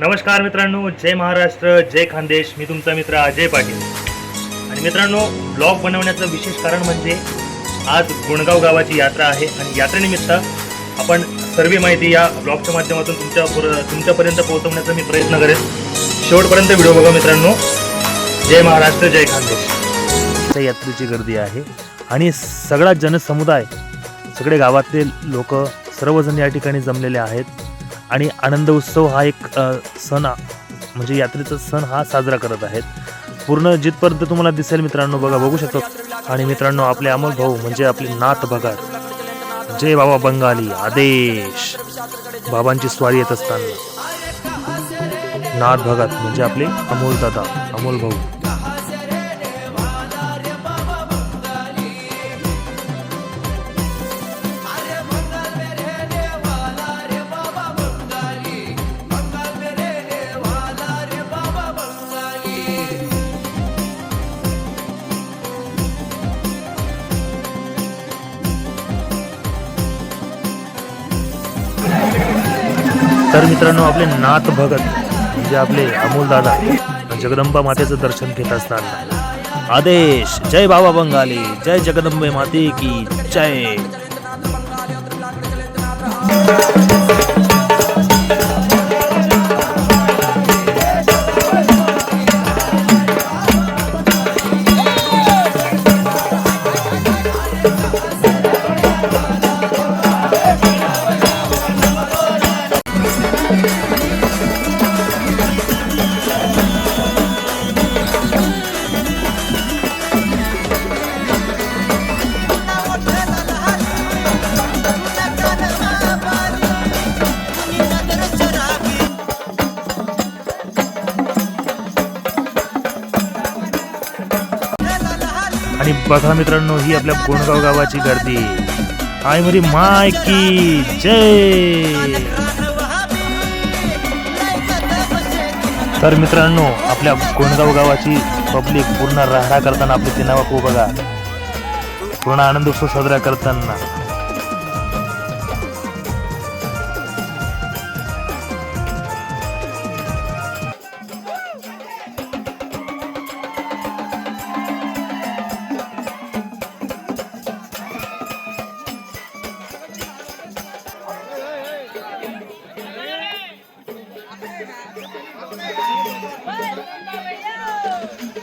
नमस्कार मित्रांनो जय महाराष्ट्र जय खानदेश. मी तुमचा मित्र अजय पाटील. आणि मित्रांनो ब्लॉग बनवण्याचं विशेष कारण म्हणजे आज गुणगाव गावाची यात्रा आहे आणि यात्रेनिमित्त आपण सर्व माहिती या ब्लॉगच्या माध्यमातून तुमच्या तुमच्यापर्यंत पोहोचवण्याचा मी प्रयत्न करेन. शेवटपर्यंत व्हिडिओ बघा मित्रांनो. जय महाराष्ट्र जय खानदेश. त्या यात्रेची गर्दी आहे आणि सगळा जनसमुदाय सगळे गावातले लोक सर्वजण या ठिकाणी जमलेले आहेत. आणि आनंद उत्सव हा एक सण म्हणजे यात्रेचा सण हा साजरा करत आहेत. पूर्ण जिथपर्यंत तुम्हाला दिसेल मित्रांनो बघा बघू शकतो. आणि मित्रांनो आपले अमोल भाऊ म्हणजे आपले नाथ भगत जय बाबा बंगाली आदेश. बाबांची स्वारी येत असताना. नाथ भगत म्हणजे आपले अमोल दादा अमोल भाऊ. तर मित्रांनो आपले नाथ भगत म्हणजे आपले अमोल दादा जगदंबा मातेचं दर्शन घेत असताना आदेश जय बाबा बंगाली जय जगदंबे माते की जय. बघा मित्रांनो ही आपल्या कोणगाव गावाची गर्दी. आय मरी माय की जय. तर मित्रांनो आपल्या कोणगाव गावाची पब्लिक पूर्ण राहडा करताना आपली तिनावा खूप बघा. पूर्ण आनंद उत्सव साजरा करताना.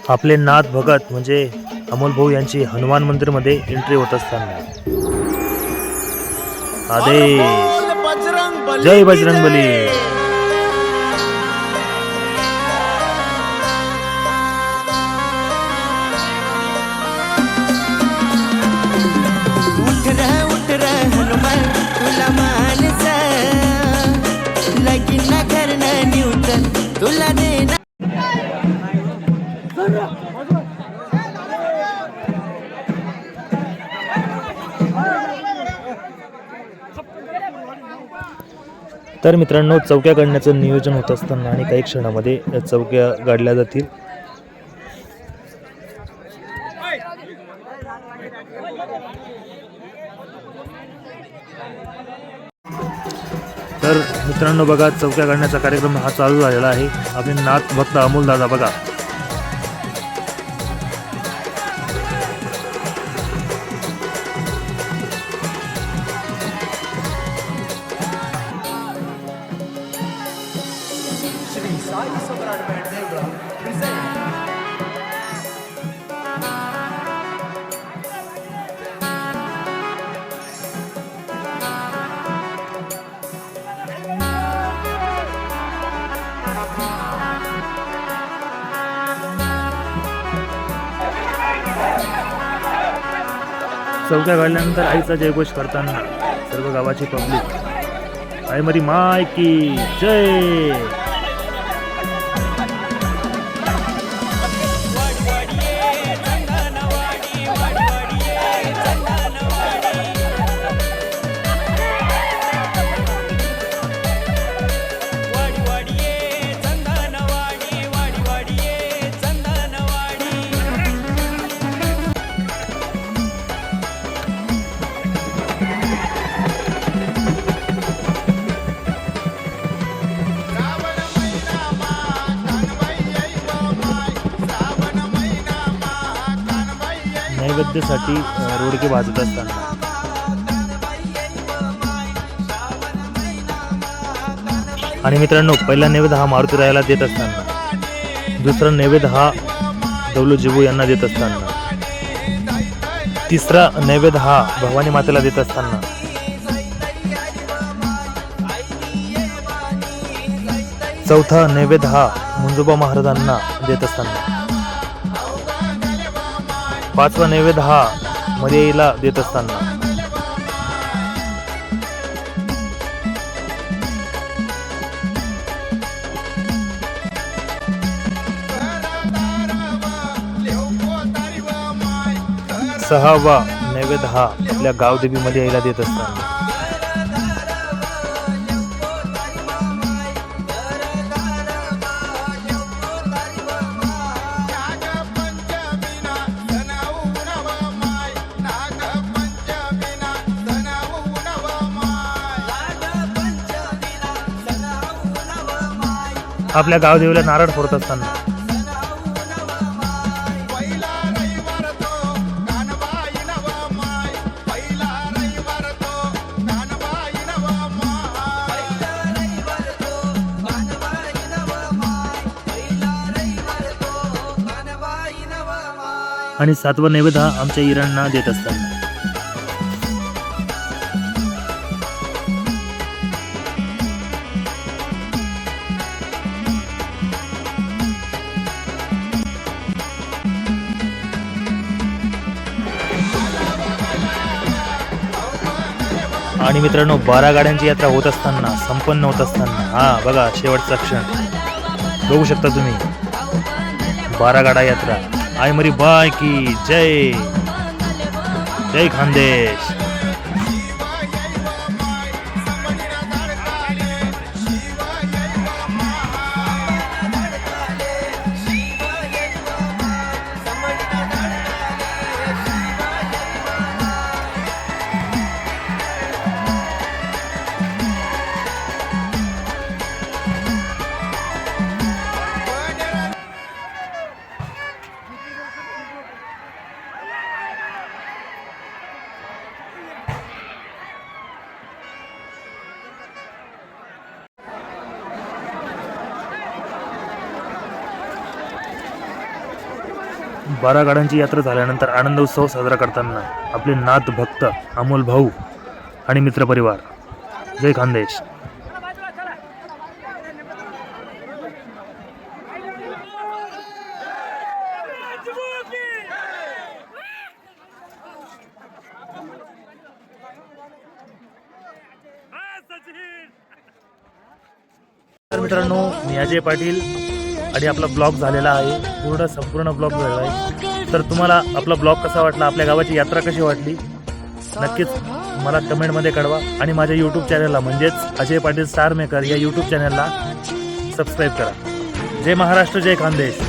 आपले नाथ भगत म्हणजे अमोल भाऊ यांची हनुमान मंदिरमध्ये एंट्री होत असताना. आदेश. जय बजरंग बली उठ रे तुला तर मित्रांनो चौक्या काढण्याचं नियोजन होत असताना आणि काही क्षणामध्ये या चौक्या गाडल्या जातील. तर मित्रांनो बघा चौक्या काढण्याचा कार्यक्रम हा चालू झालेला आहे. आपले नाथ भक्त अमोल दादा बघा चौक्या घालल्यानंतर आईचा जयघोष करताना सर्व गावाची पब्लिक आई मरी माय की जय! नैवेद्यासाठी रोडके भाजत असताना. आणि मित्रांनो पहिला नैवेद्य हा मारुती रायाला देत असताना. दुसरा नैवेद्य हा दौलू जिबू यांना देत असताना. तिसरा नैवेद्य हा भवानी मातेला देत असताना. चौथा नैवेद्य हा मुंजोबा महाराजांना देत असताना. पाचवा नैवेद्य हा मर्याईला देत असताना. सहावा नैवेद्य हा आपल्या गावदेवीमध्ये यायला देत असताना. आपल्या गावदेवीला नारळ फोडत असताना. आणि सातवा नैवेद्य हा आमच्या इराणना देत असताना. आणि मित्रांनो बारा गाड्यांची यात्रा होत असताना संपन्न होत असताना हा बघा शेवटचा क्षण. बघू शकता तुम्ही. बारा गाडा यात्रा. आय मरी बाय की जय. जय खानदेश. बारा गाड्यांची यात्रा झाल्यानंतर आनंद उत्सव साजरा करताना आपले नाथ भक्त अमोल भाऊ आणि मित्रपरिवार. जय खानदेश. तर मित्रांनो मी अजय पाटील. आणि आपला ब्लॉग झालेला आहे. पूर्ण संपूर्ण ब्लॉग झालेला आहे. तर तुम्हाला आपला ब्लॉग कसा वाटला? आपल्या गावाची यात्रा कशी वाटली? नक्कीच मला कमेंटमध्ये कळवा. आणि माझ्या यूट्यूब चॅनलला म्हणजेच अजय पाटील स्टार मेकर या यूट्यूब चॅनलला सबस्क्राईब करा. जय महाराष्ट्र जय खानदेश.